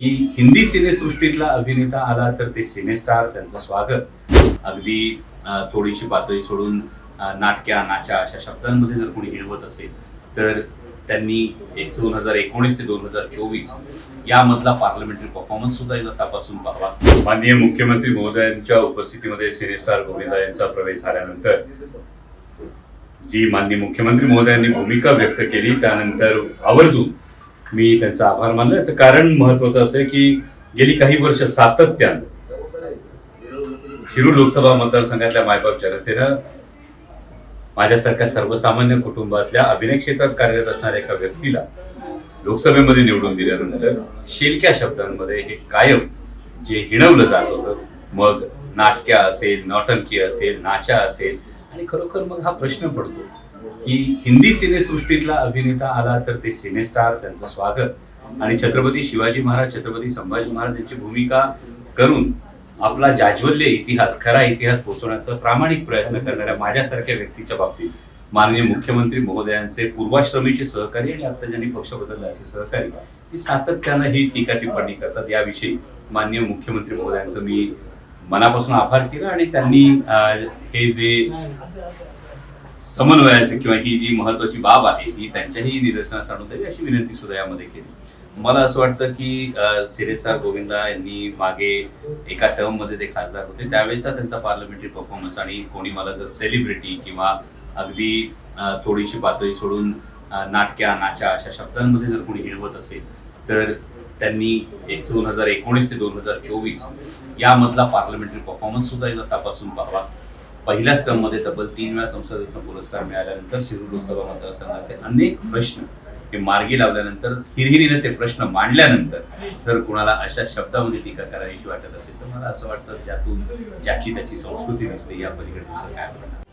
की हिंदी सिनेसृष्टीतला अभिनेता आला तर ते सिनेस्टार त्यांचं स्वागत. अगदी थोडीशी पातळी सोडून नाटक्या नाच्या अशा शब्दांमध्ये जर कोणी हिणवत असेल तर त्यांनी एक दोन हजार एकोणीस ते दोन हजार चोवीस यामधला पार्लमेंटरी परफॉर्मन्स सुद्धा एकदा तपासून पाहावा. माननीय मुख्यमंत्री महोदयांच्या उपस्थितीमध्ये सिनेस्टार गोविंदा यांचा प्रवेश झाल्यानंतर जी माननीय मुख्यमंत्री महोदयांनी भूमिका व्यक्त केली त्यानंतर आवर्जून मी त्यांचा आभार मानला याचं कारण महत्वाचं असं आहे की गेली काही वर्ष सातत्यानं शिरूर लोकसभा मतदारसंघातल्या मायबाप जनतेनं माझ्यासारख्या सर्वसामान्य कुटुंबातल्या अभिनय क्षेत्रात कार्यरत असणाऱ्या एका व्यक्तीला लोकसभेमध्ये निवडून दिल्यानंतर शेलक्या शब्दांमध्ये हे कायम जे हिणवलं जात होतं. मग नाटक्या असेल नौटंकी असेल नाचा असेल आणि खरोखर मग हा प्रश्न पडतो की हिंदी सिनेसृष्टीतला अभिनेता आला तर ते सिनेस्टार त्यांचं स्वागत. आणि छत्रपती शिवाजी महाराज छत्रपती संभाजी महाराज यांची भूमिका करून आपला जाज्वल्य इतिहास खरा इतिहास पोहोचवण्याचा प्रामाणिक प्रयत्न करणाऱ्या माझ्यासारख्या व्यक्तीच्या बाबतीत माननीय मुख्यमंत्री महोदयांचे पूर्वाश्रमीचे सहकारी आणि आता ज्यांनी पक्ष बदलला असे सहकारी ती सातत्यानं ही टीका टिप्पणी करतात. याविषयी माननीय मुख्यमंत्री महोदयांचं मी मनापासून आभार केला आणि त्यांनी हे जे समन्वयाचे किंवा ही जी महत्वाची बाब आहे ही त्यांच्याही निदर्शनास आणून द्यावी अशी विनंती सुद्धा यामध्ये केली. मला असं वाटतं की सिरेसार गोविंदा यांनी मागे एका टर्ममध्ये ते खासदार होते. त्यावेळेचा त्यांचा पार्लमेंटरी परफॉर्मन्स आणि कोणी मला जर सेलिब्रिटी किंवा अगदी थोडीशी पातळी सोडून नाटक्या नाच्या अशा शब्दांमध्ये जर कोणी हिणवत असेल तर त्यांनी एक दोन हजार एकोणीस ते दोन हजार चोवीस यामधला पार्लमेंटरी परफॉर्मन्स सुद्धा एकदा तपासून पाहावा. पहिल्याच टर्म तब्बल तीन वेळा संसदेतून पुरस्कार मिळाल्यानंतर शिरूर लोकसभा मतदारसंघाचे अनेक प्रश्न हे मार्गी लावल्यानंतर हिरहिरीने ते प्रश्न मांडल्यानंतर जर कुणाला अशा शब्दामध्ये टीका करायची वाटत असेल तर मला असं वाटतं त्यातून ज्याची त्याची संस्कृती दिसते या पलीकडे दुसरं काय